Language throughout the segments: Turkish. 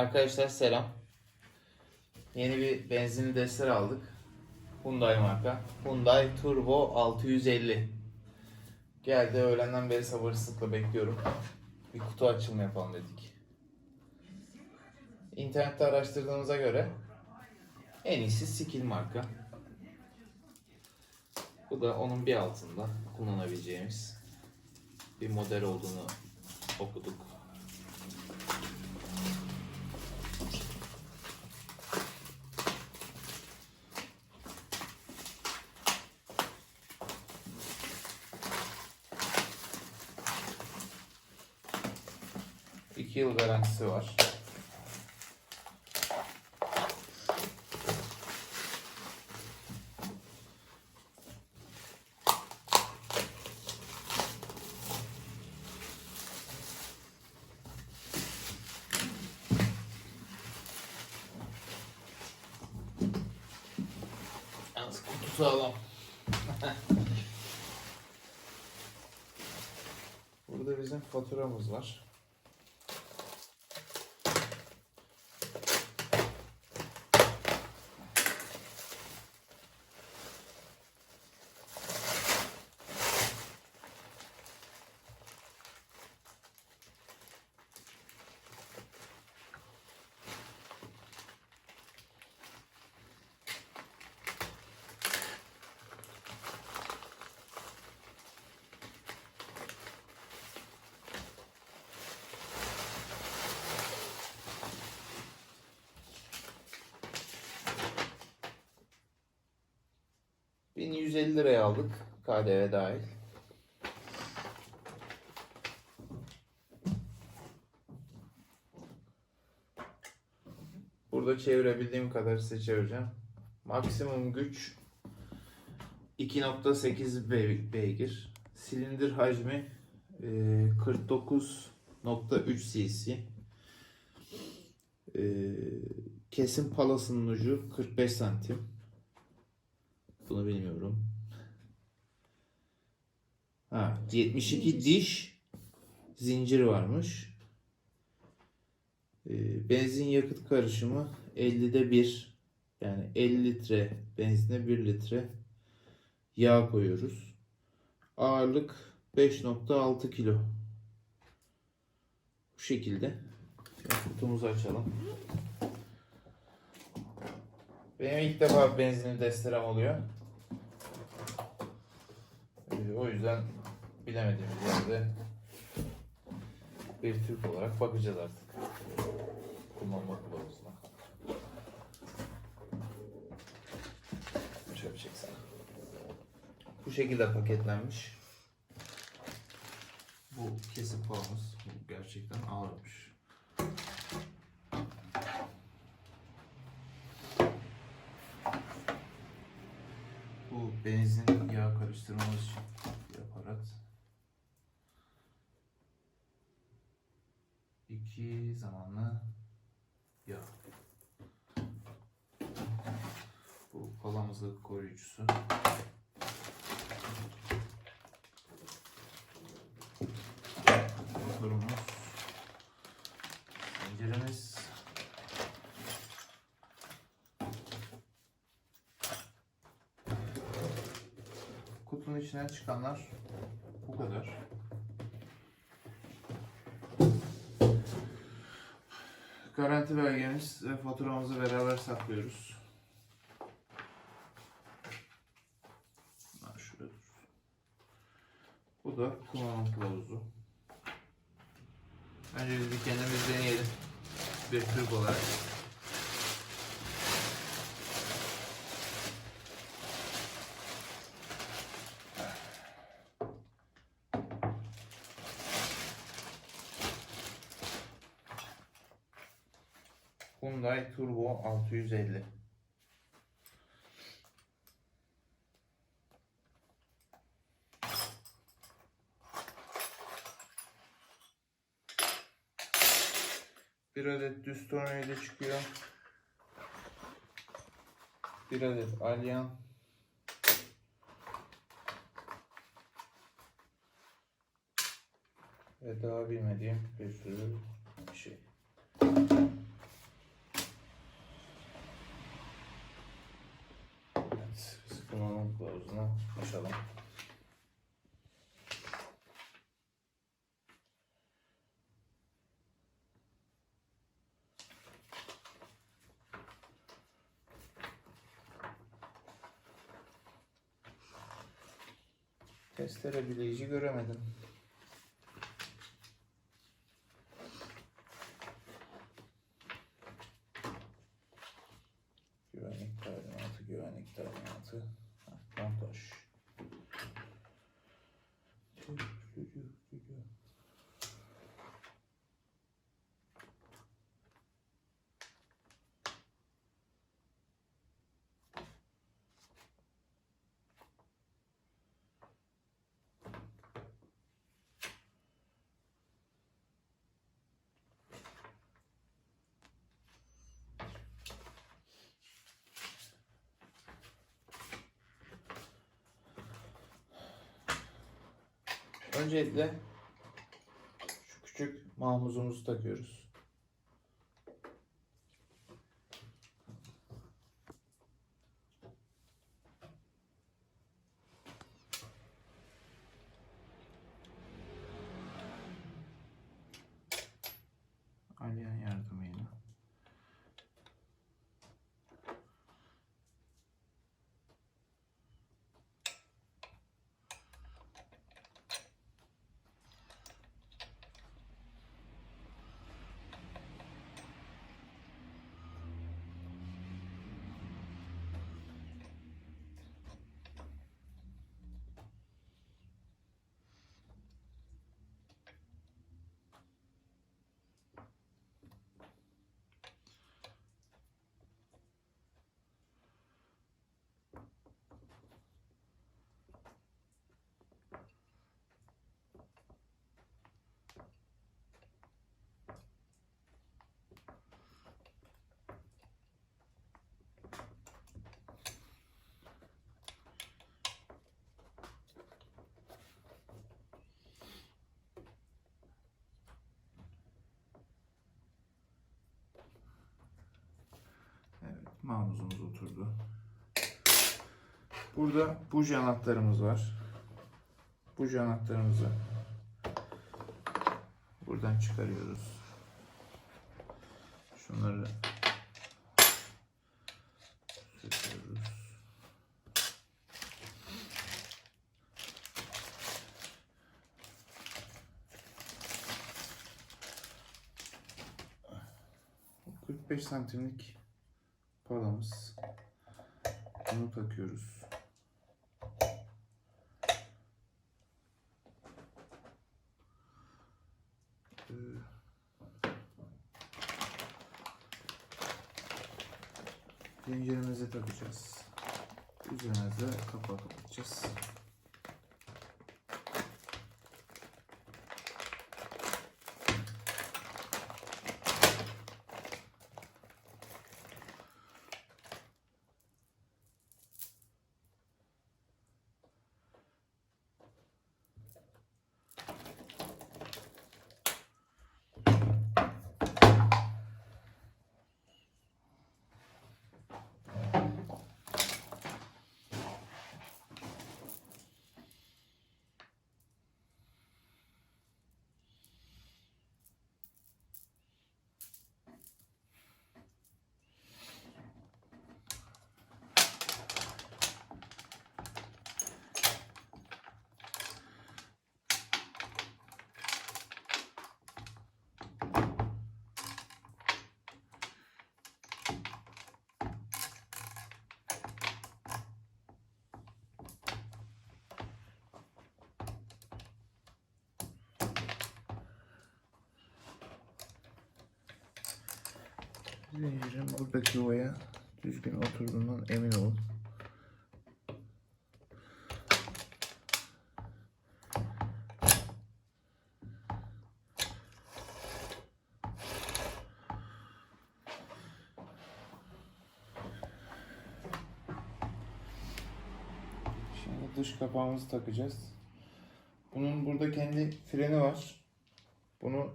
Arkadaşlar selam. Yeni bir benzinli dester aldık. Hyundai marka. Hyundai Turbo 650. Geldi öğlenden beri sabırsızlıkla bekliyorum. Bir kutu açılımı yapalım dedik. İnternette araştırdığımıza göre en iyisi Skill marka. Bu da onun bir altında kullanabileceğimiz bir model olduğunu okuduk. Yıl garantisi var. Yalnız kutu sağlam. Burada bizim faturamız var. ...1150 liraya aldık. KDV dahil. Burada çevirebildiğim kadar size çevireceğim. Maksimum güç 2.8 be- beygir. Silindir hacmi e, 49.3 cc. E, kesim palasının ucu 45 santim. Bunu bilmiyorum. Ha, 72 diş zincir varmış. Ee, benzin yakıt karışımı 50'de 1. Yani 50 litre benzine 1 litre yağ koyuyoruz. Ağırlık 5.6 kilo. Bu şekilde. Kutumuzu açalım. Benim ilk defa benzinli desterem oluyor. O yüzden bilemediğimiz yerde bir Türk olarak bakacağız artık. Kullanma kılavuzuna. Şöyle çeksen. Bu şekilde paketlenmiş. Bu kesip palamız. Bu gerçekten ağırmış. Bu benzin yağ karıştırmamız için 2 zamanlı yağ. Bu kolamızın koruyucusu. Durumumuz. Tenceremiz. Kutunun içinden çıkanlar bu kadar. Garanti belgemiz ve faturamızı beraber saklıyoruz. Ha, şurada dur. Bu da kullanım kılavuzu. Önce biz bir kendimiz deneyelim. Bir Türk olarak. Hyundai Turbo 650. Bir adet düz tornavida çıkıyor. Bir adet alyan. Ve daha bilmediğim bir sürü şey. kılavuzunu açalım. Testere bileyici göremedim. Öncelikle şu küçük mahmuzumuzu takıyoruz. Aliyen yardımıyla. Evet, mahmuzumuz oturdu. Burada buji anahtarımız var. Buji anahtarımızı buradan çıkarıyoruz. Şunları söküyoruz. Bu 45 santimlik palamız. Bunu takıyoruz. Ee, takacağız. Üzerine de kapağı kapatacağız. Zincirin buradaki yuvaya düzgün oturduğundan emin olun. Şimdi dış kapağımızı takacağız. Bunun burada kendi freni var. Bunu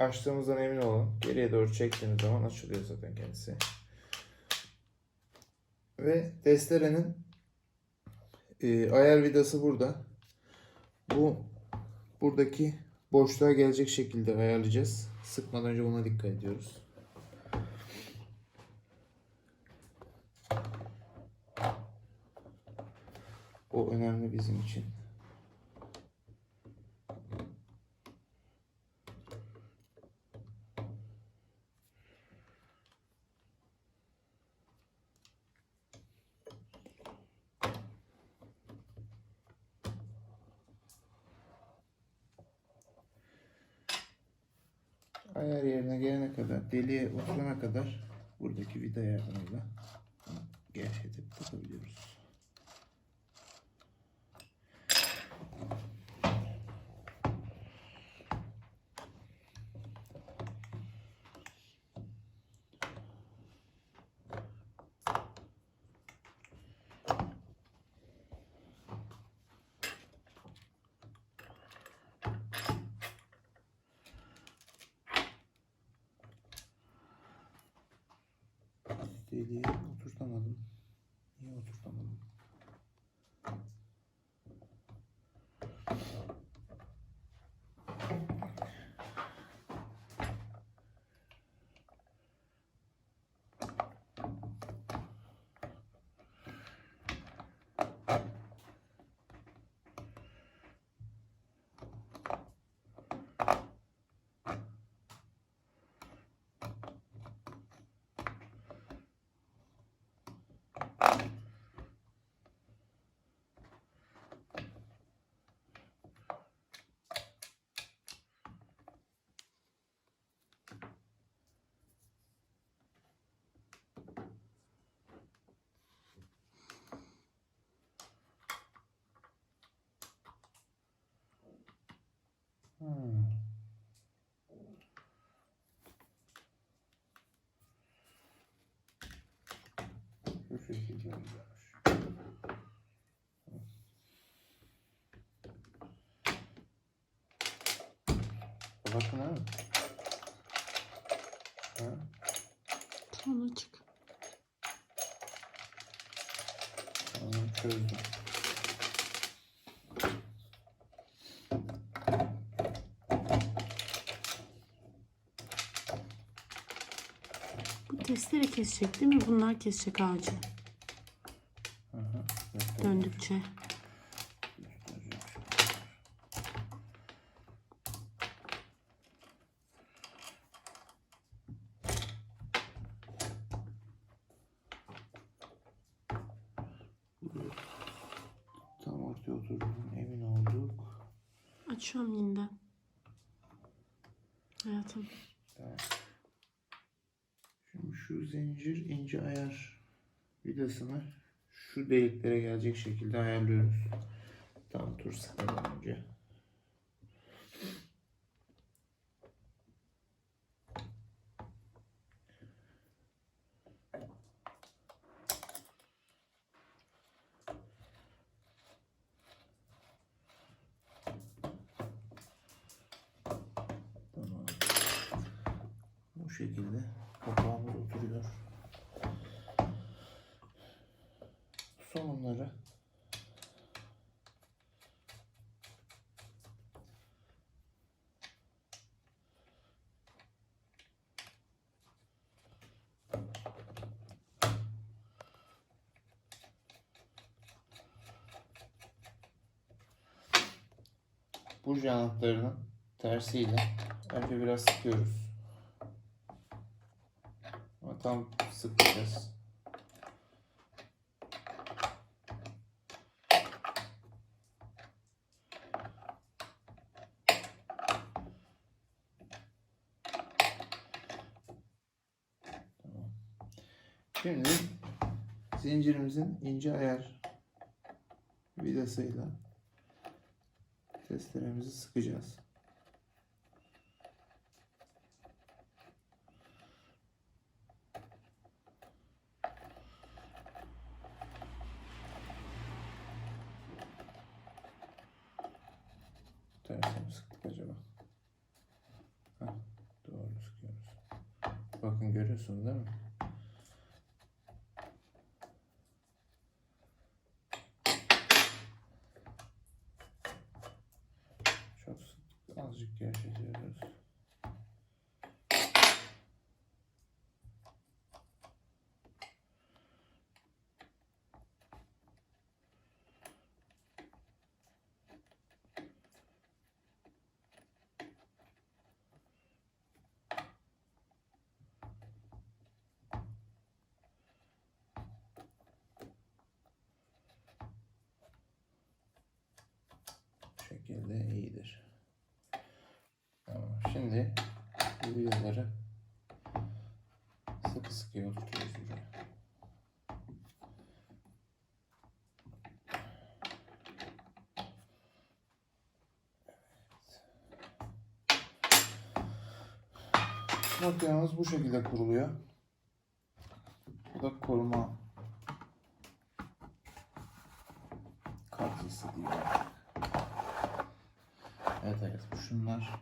açtığımızdan emin olun. Geriye doğru çektiğiniz zaman açılıyor zaten kendisi. Ve testerenin e, ayar vidası burada. Bu buradaki boşluğa gelecek şekilde ayarlayacağız. Sıkmadan önce buna dikkat ediyoruz. O önemli bizim için. Ayar yerine gelene kadar, deliğe oturana kadar buradaki vida yardımıyla Deliğe oturtamadım. Niye oturtamadım? 42 göndermiş. Bakın ha. Ha? Sonra çık. Tamam çözdüm. Bu testere kesecek değil mi? Bunlar kesecek ağacı. Döndükçe. Tam ortaya oturduğundan emin olduk. Açıyorum yeniden. Hayatım. Şimdi şu zincir ince ayar vidasını şu deliklere gelecek şekilde ayarlıyoruz. Tam tur sıkmadan önce. Şekilde kapağımız oturuyor. Sonları bu jantlarının tersiyle önce biraz sıkıyoruz. Ama tam sıkacağız. Tamam. Şimdi zincirimizin ince ayar vidasıyla testeremizi sıkacağız. Azıcık gevşetiyoruz. şekilde iyidir. Şimdi bu vidaları sıkı sıkı oturtuyoruz buraya. Makinamız bu şekilde kuruluyor. Bu da koruma katkısı diyor. Evet evet şunlar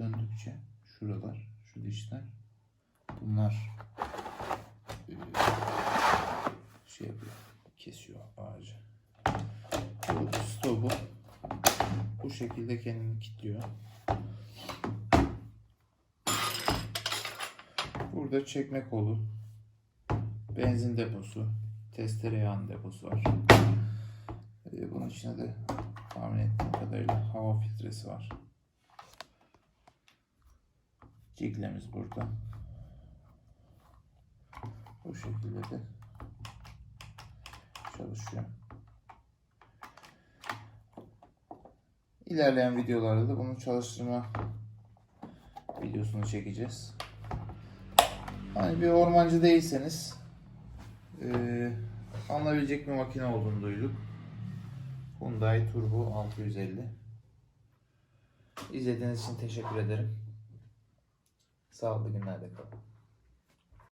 döndükçe şuralar şu dişler bunlar eee, şey yapıyor kesiyor ağacı. Bu stopu bu şekilde kendini kilitliyor. Burada çekme kolu, benzin deposu, testere yağın deposu var. Ee, Bunun içinde de tahmin ettiğim kadarıyla hava filtresi var. Ciglemiz burada. Bu şekilde de çalışıyor. İlerleyen videolarda da bunu çalıştırma videosunu çekeceğiz. Hani bir ormancı değilseniz eee alınabilecek bir makine olduğunu duyduk. Hyundai Turbo 650. İzlediğiniz için teşekkür ederim. Sağlıklı günlerde kalın.